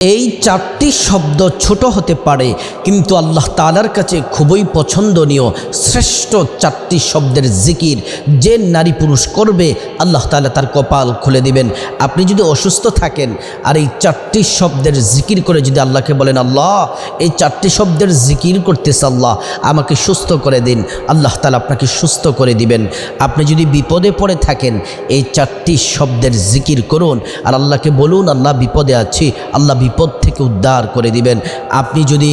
এই চারটি শব্দ ছোট হতে পারে, কিন্তু আল্লাহ তালার কাছে খুবই পছন্দনীয় শ্রেষ্ঠ চারটি শব্দের জিকির। যে নারী পুরুষ করবে, আল্লাহ তালা তার কপাল খুলে দিবেন। আপনি যদি অসুস্থ থাকেন, আর এই চারটি শব্দের জিকির করে যদি আল্লাহকে বলেন, আল্লাহ, এই চারটি শব্দের জিকির করতেছে আল্লাহ, আমাকে সুস্থ করে দিন। আল্লাহ তালা আপনাকে সুস্থ করে দিবেন। আপনি যদি বিপদে পড়ে থাকেন, এই চারটি শব্দের জিকির করুন, আর আল্লাহকে বলুন, আল্লাহ, বিপদে আছি। আল্লাহ বিপদ থেকে উদ্ধার করে দিবেন। আপনি যদি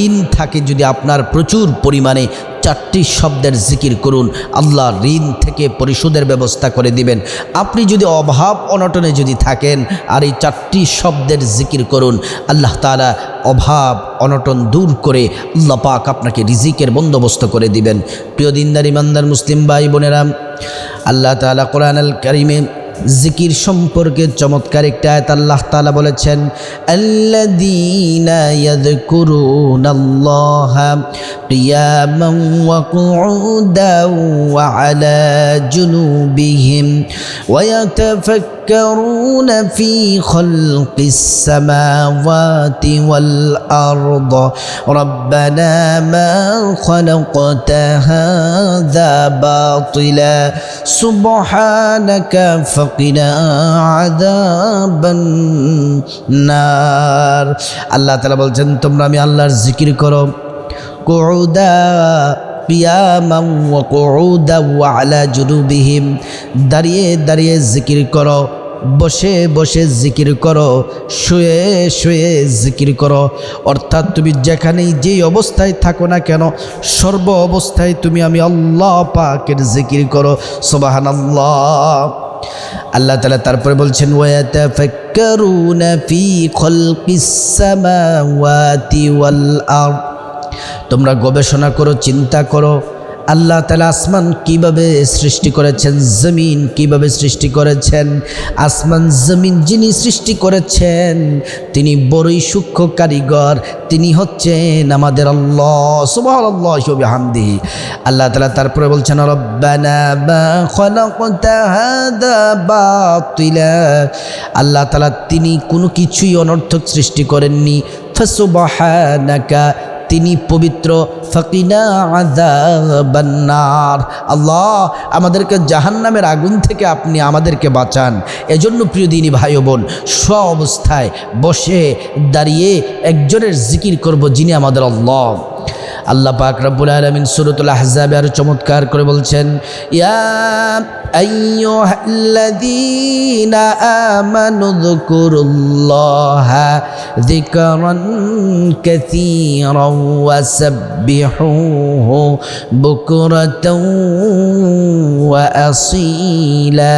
ঋণ থাকে, যদি আপনার প্রচুর পরিমাণে চারটি শব্দের জিকির করুন, আল্লাহ ঋণ থেকে পরিশোধের ব্যবস্থা করে দিবেন। আপনি যদি অভাব অনটনে যদি থাকেন, আর এই চারটি শব্দের জিকির করুন, আল্লাহ তালা অভাব অনটন দূর করে আল্লাহ পাক আপনাকে রিজিকের বন্দোবস্ত করে দিবেন। প্রিয় দিনদার, ইমানদার, মুসলিম ভাই বোনেরা আল্লাহ তালা কোরআন আল করিমে জিকির সম্পর্কে চমৎকার একটা আয়াত আল্লাহ তাআলা বলেছেন, আল্লাযীনা ইয়াযকুরুনাল্লাহা কিয়ামান ওয়া কুউদান ওয়া আলা জুনুবিহিম ওয়া يتفكرون في خلق السماوات والأرض ربنا ما خلقت هذا باطلا سبحانك فقنا عذاب النار আল্লাহ তালা বলছেন তোমরা আমি আল্লাহর জিকির করো কুউদা কিয়ামাম ওয়া কুউদা ওয়া আলা জুনুবিহিম দাঁড়িয়ে দাঁড়িয়ে জিকির করো বসে বসে জিকির করো, শুয়ে শুয়ে জিকির করো। অর্থাৎ তুমি যেখানেই যেই অবস্থায় থাকো না কেন, সর্ব অবস্থায় তুমি আমি আল্লাহ পাকের জিকির করো। সোবাহান আল্লাহ আল্লাহ তালা তারপরে বলছেন ওয়াতাফাক্কারুনা ফি খলকিস সামাওয়াতি ওয়াল আরদ। তোমরা গবেষণা করো, চিন্তা করো। আল্লাহ তালা আসমান কীভাবে সৃষ্টি করেছেন, জমিন কীভাবে সৃষ্টি করেছেন, আসমান, জমিন যিনি সৃষ্টি করেছেন, তিনি বড়ই সূক্ষ্ম কারিগর, তিনি হচ্ছেন আমাদের আল্লাহ সুবাহ আল্লাহ হামদি আল্লাহ তালা তারপরে বলছেন আল্লাহ তালা তিনি কোনো কিছুই অনর্থক সৃষ্টি করেননি। ফসুবাহানাকা তিনি পবিত্র। ফকিনা আদাবান্নার আল্লাহ, আমাদেরকে জাহান্নামের আগুন থেকে আপনি আমাদেরকে বাঁচান। এজন্য প্রিয় দিনী ভাই বোন স্ব অবস্থায় বসে দাঁড়িয়ে একজনের জিকির করব যিনি আমাদের আল্লাহ। আল্লাহ পাক রব্বুল আলমিন সুরতুল আহজাবে আরও চমৎকার করে বলছেন, ইয়া আইয়ুহাল্লাযীনা আমানু যকুরুল্লাহা যিকরান কাসীরান ওয়াসাব্বিহুহু বুকরাতাও ওয়া আসীলা।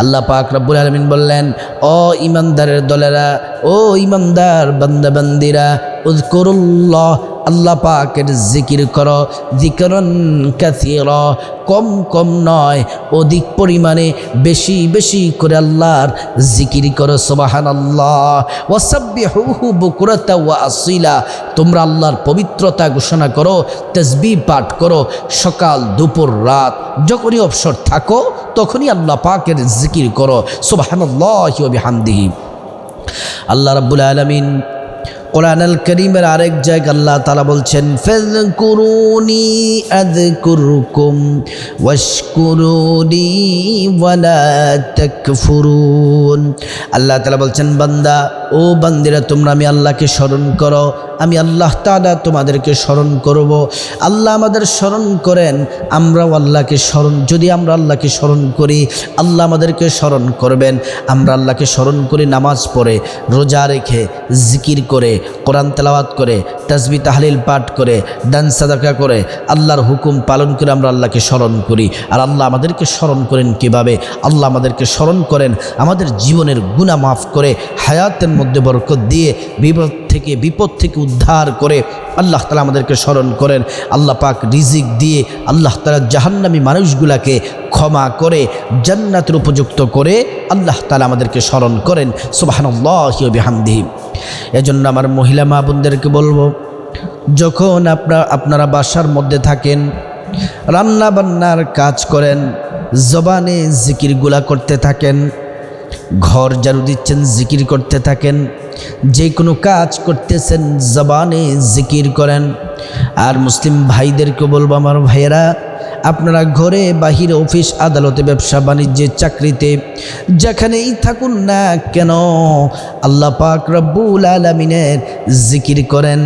আল্লাহ পাক রব্বুল আলমিন বললেন, ও ইমানদারের দলেরা, ও ইমানদার বান্দাবান্দিরা, উযকুরুল্লাহ আল্লাহ পাকের জিকির করো, জিকরন কাসির, কম কম নয়, অধিক পরিমাণে বেশি বেশি করে আল্লাহর জিকির করো সোবাহান আল্লাহ ওয়াসাব্বি হু হু বকুরতা ওয়া আসিলা, তোমরা আল্লাহর পবিত্রতা ঘোষণা করো তসবি পাঠ করো, সকাল, দুপুর, রাত, যখনই অবসর থাকো, তখনই আল্লাহ পাকের জিকির করো সোবাহান আল্লাহ হামদিহি আল্লাহ রাব্বুল আলমিন কোরআন আল করিমের আরেক জায়গা আল্লাহ তালা বলছেন ফেজকুরুনি আদ কুরুকুম ওয়াশকুরুনি ওয়ালা তাকফুরুন। আল্লাহ তালা বলছেন, বান্দা, ও বান্দিরা, তোমরা আমি আল্লাহকে স্মরণ করো। আমি আল্লাহ তালা তোমাদেরকে স্মরণ করব। আল্লাহ আমাদের স্মরণ করেন, আমরাও আল্লাহকে স্মরণ, যদি আমরা আল্লাহকে স্মরণ করি, আল্লাহ আমাদেরকে স্মরণ করবেন। আমরা আল্লাহকে স্মরণ করি নামাজ পড়ে, রোজা রেখে, জিকির করে, কোরআন তেলাওয়াত করে তাজবি তাহলিল পাঠ করে, দান সাদাকা করে, আল্লাহর হুকুম পালন করে আমরা আল্লাহকে স্মরণ করি। আর আল্লাহ আমাদেরকে স্মরণ করেন কীভাবে? আল্লাহ আমাদেরকে স্মরণ করেন, আমাদের জীবনের গুণা মাফ করে, হায়াতের মধ্যে বরকত দিয়ে, বিপদ থেকে, বিপদ থেকে উদ্ধার করে আল্লাহ তালা আমাদেরকে স্মরণ করেন। আল্লাহ পাক রিজিক দিয়ে আল্লাহ তালা জাহান্নামী মানুষগুলাকে ক্ষমা করে, জান্নাতের উপযুক্ত করে আল্লাহ তালা আমাদেরকে স্মরণ করেন। সুবাহান্লাহামদিহি এজন্য আমার মহিলা মা বোনদেরকে বলব, যখন আপনার আপনারা বাসার মধ্যে থাকেন রান্না বান্নার কাজ করেন, জবানে জিকিরগুলা করতে থাকেন ঘর ঝাড়ু দিচ্ছেন, জিকির করতে থাকেন। যে কোনো কাজ করতেছেন, জবানে জিকির করেন। আর মুসলিম ভাইদেরকে বলব, আমার ভাইয়েরা আপনারা ঘরে, বাহিরে, অফিস, আদালতে, ব্যবসা, বাণিজ্যে, চাকরিতে, যেখানেই থাকুন না কেন, আল্লাহ পাক রব্বুল আলমিনের জিকির করেন।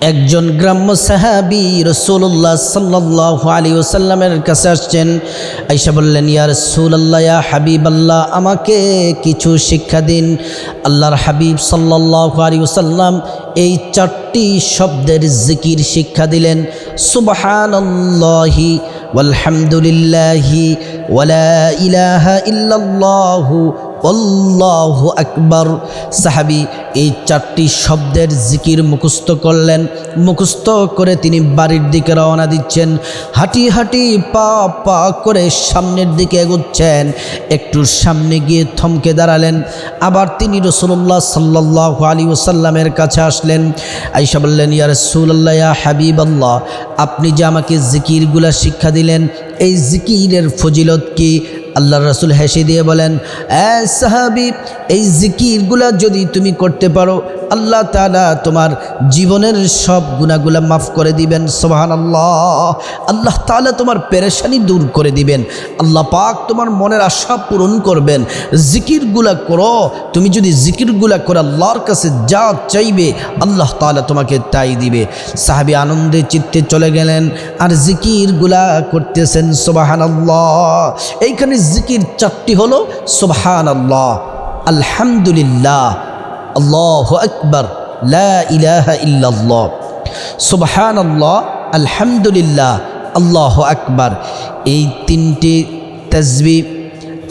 একজন গ্রাম্য সাহাবি রসুল্লাহ সাল্লাহ আলী ওসাল্লামের কাছে আসছেন। আইসা বললেন, ইয়া রসুল্লাহ ইয়া হাবিব আল্লাহ আমাকে কিছু শিক্ষা দিন। আল্লাহর হাবিব সাল্লাহ আলী ওসাল্লাম এই চারটি শব্দের জিকির শিক্ষা দিলেন। সুবহানাল্লাহি ওয়ালহামদুলিল্লাহি ওয়ালা ইলাহা ইল্লাল্লাহু আল্লাহু আকবার। সাহাবি এই চারটি শব্দের জিকির মুখস্থ করলেন। মুখস্থ করে তিনি বাড়ির দিকে রওনা দিচ্ছেন। হাঁটি হাঁটি পা পা করে সামনের দিকে এগোচ্ছেন। একটু সামনে গিয়ে থমকে দাঁড়ালেন। আবার তিনি রসুল্লাহ সাল্লাহ আলী ওসাল্লামের কাছে আসলেন। আইসা বললেন, ইয়া রসুল্লাহ ইয়া হাবিব আপনি যে আমাকে জিকিরগুলা শিক্ষা দিলেন, এই জিকিরের ফজিলত কি? আল্লাহ রসুল হেসে দিয়ে বলেন, এ সাহাবি, এই জিকিরগুলা যদি তুমি করতে পারো, আল্লাহ তালা তোমার জীবনের সব গুণাগুলা মাফ করে দিবেন। সোহান আল্লাহ আল্লাহ তালা তোমার পেরেশানি দূর করে দিবেন। আল্লাহ পাক তোমার মনের আশা পূরণ করবেন। জিকিরগুলা করো, তুমি যদি জিকিরগুলা করে আল্লাহর কাছে যা চাইবে, আল্লাহ তালা তোমাকে তাই দিবে। সাহাবি আনন্দে চিত্তে চলে গেলেন, আর জিকিরগুলা করতেছেন সোবাহান আল্লাহ এইখানে জিকির চারটি হলো সোবাহান আল্লাহ আলহামদুলিল্লাহ, আল্লাহ আকবর ইল্লাল্লাহ সুবহান আল্লাহ আলহামদুলিল্লাহ, আল্লাহ আকবার। এই তিনটি তসবি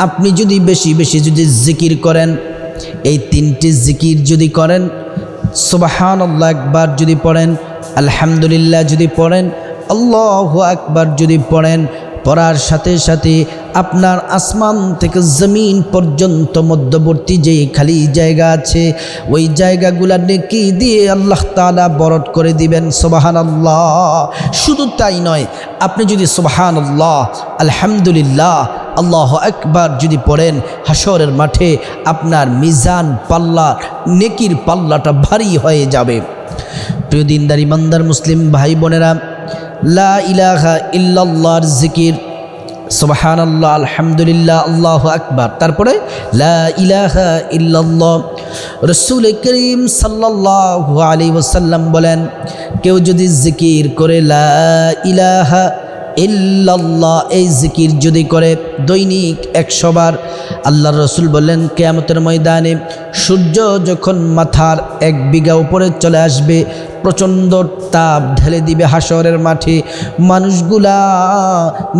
আপনি যদি বেশি বেশি যদি জিকির করেন, এই তিনটি জিকির যদি করেন সুবাহান আল্লাহ একবার যদি পড়েন, আলহামদুলিল্লাহ যদি পড়েন, আল্লাহ আকবার যদি পড়েন পড়ার সাথে সাথে আপনার আসমান থেকে জমিন পর্যন্ত মধ্যবর্তী যে খালি জায়গা আছে, ওই জায়গাগুলা নেকি দিয়ে আল্লাহ তালা বরট করে দিবেন সোবাহান আল্লাহ শুধু তাই নয়, আপনি যদি সোবাহান আল্লাহ আলহামদুলিল্লাহ, আল্লাহ একবার যদি পড়েন হাসরের মাঠে আপনার মিজান পাল্লা, নেকির পাল্লাটা ভারী হয়ে যাবে। প্রিয় দিনদার, ইমানদার, মুসলিম ভাই বোনেরা লা ইলাহা ইল্লাল্লাহর জিকির। সুবাহান আল্লাহ আলহামদুলিল্লাহ, আল্লাহ আকবার। তারপরে লা ইলাহা ইল্লাল্লাহ। রসুল করিম সাল্লাহ আলী ওসাল্লাম বলেন, কেউ যদি জিকির করে লা ইলাহা ইল্লাল্লাহ, এই জিকির যদি করে দৈনিক একশোবার আল্লাহ রসুল বললেন, কেয়ামতের ময়দানে সূর্য যখন মাথার এক বিঘা উপরে চলে আসবে, প্রচণ্ড তাপ ঢেলে দিবে হাসরের মাঠে, মানুষগুলা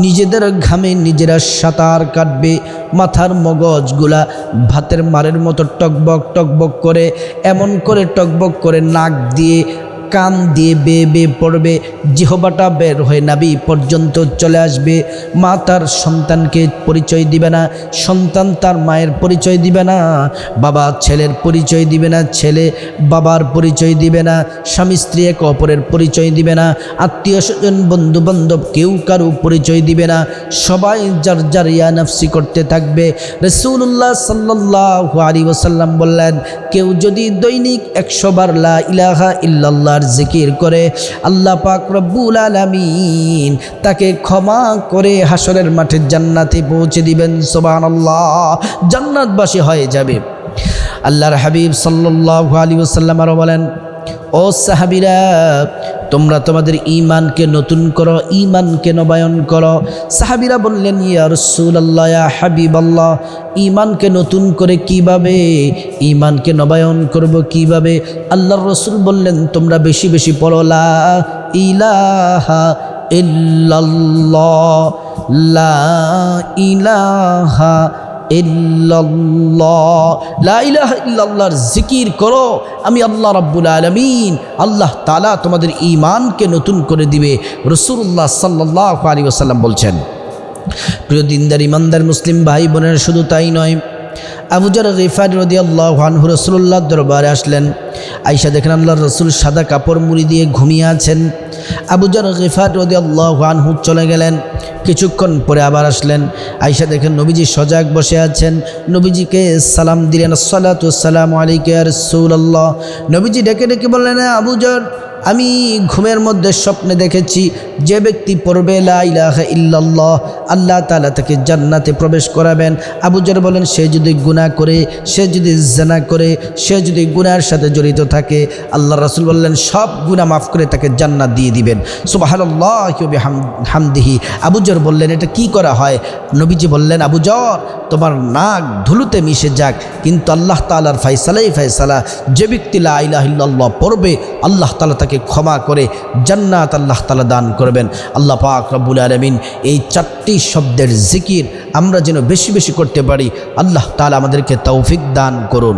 নিজেদের ঘামে নিজেরা সাঁতার কাটবে, মাথার মগজগুলা ভাতের মারের মতো টকবক টকবক করে, এমন করে টকবক করে নাক দিয়ে কান দিয়ে বেয়ে বেয়ে পড়বে, জিহবাটা বের হয়ে নাবি পর্যন্ত চলে আসবে। মা তার সন্তানকে পরিচয় দিবে না, সন্তান তার মায়ের পরিচয় দিবে না, বাবা ছেলের পরিচয় দিবে না, ছেলে বাবার পরিচয় দিবে না, স্বামী স্ত্রী এক অপরের পরিচয় দিবে না, আত্মীয় স্বজন বন্ধু বান্ধব কেউ কারও পরিচয় দিবে না, সবাই যার যার ইয়া নফসি করতে থাকবে। রসুল্লাহ সাল্লাহ আলী ওসাল্লাম বললেন, কেউ যদি দৈনিক একশো বার লা ইলাহা ইল্লাল্লাহর জিকির করে, আল্লাহ পাক রব্বুল আলামিন তাকে ক্ষমা করে হাসরের মাঠে জান্নাতে পৌঁছে দিবেন আল্লাহ জান্নাতবাসী হয়ে যাবে। আল্লাহর হাবিব সাল্লাহ আলী ওসাল্লাম আরও বলেন ও সাহাবিরা, তোমরা তোমাদের ইমানকে নতুন করো ইমানকে নবায়ন করো। সাহাবিরা বললেন, ইয়া রসুল্লাহ ইয়া হাবিব আল্লাহ ইমানকে নতুন করে কীভাবে ইমানকে নবায়ন করব কীভাবে? আল্লাহ রসুল বললেন, তোমরা বেশি বেশি পড়ো, লা ইলাহা ইল্লাল্লাহ, লা ইলাহা ইল্লাল্লাহর জিকির করো। আমি আল্লাহ রাব্বুল আলমিন, আল্লাহ তালা তোমাদের ইমানকে নতুন করে দিবে। রসুল্লাহ সাল্লাহ আলী ওসাল্লাম বলছেন, প্রিয় দিনদার ইমানদার মুসলিম ভাই বোনের, শুধু তাই নয় আবুজার রিফার রদি আল্লাহ হানহু রসুল্লাহ দরবারে আসলেন। আইসা দেখেন আল্লাহ রসুল সাদা কাপড় মুড়ি দিয়ে ঘুমিয়ে আছেন। আবুজর গিফার রদি আল্লাহ আনহু চলে গেলেন। কিছুক্ষণ পরে আবার আসলেন। আইসা দেখেন নবীজি সজাগ বসে আছেন। নবীজিকে সালাম দিলেন সালাতাম আলিকে নবীজি ডেকে ডেকে বললেন আবুজর আমি ঘুমের মধ্যে স্বপ্নে দেখেছি। যে ব্যক্তি পড়বে, লা ইলাহা ইল্লাল্লাহ আল্লাহ তালা তাকে জান্নাতে প্রবেশ করাবেন। আবুজর বলেন, সে যদি গুনাহ করে, সে যদি জানা করে, সে যদি গুনার সাথে জড়িত থাকে আল্লাহ রাসুল বললেন, সব গুনাহ মাফ করে তাকে জান্নাত দিয়ে দিবেন। সুবাহাল্লাহ হামদিহি আবুজর বললেন, এটা কি করা হয়? নবীজি বললেন আবুজর তোমার নাক ধুলুতে মিশে যাক, কিন্তু আল্লাহ তালার ফাইসালাই ফাইসালা যে ব্যক্তি লা ইলাহা ইল্লাল্লাহ পড়বে, আল্লাহ তালা তাকে ক্ষমা করে জান্নাত আল্লাহ তালা দান করবেন। আল্লাহ পাক রব্বুল আলমিন এই চারটি শব্দের জিকির আমরা যেন বেশি বেশি করতে পারি। আল্লাহ তালা আমাদেরকে তৌফিক দান করুন।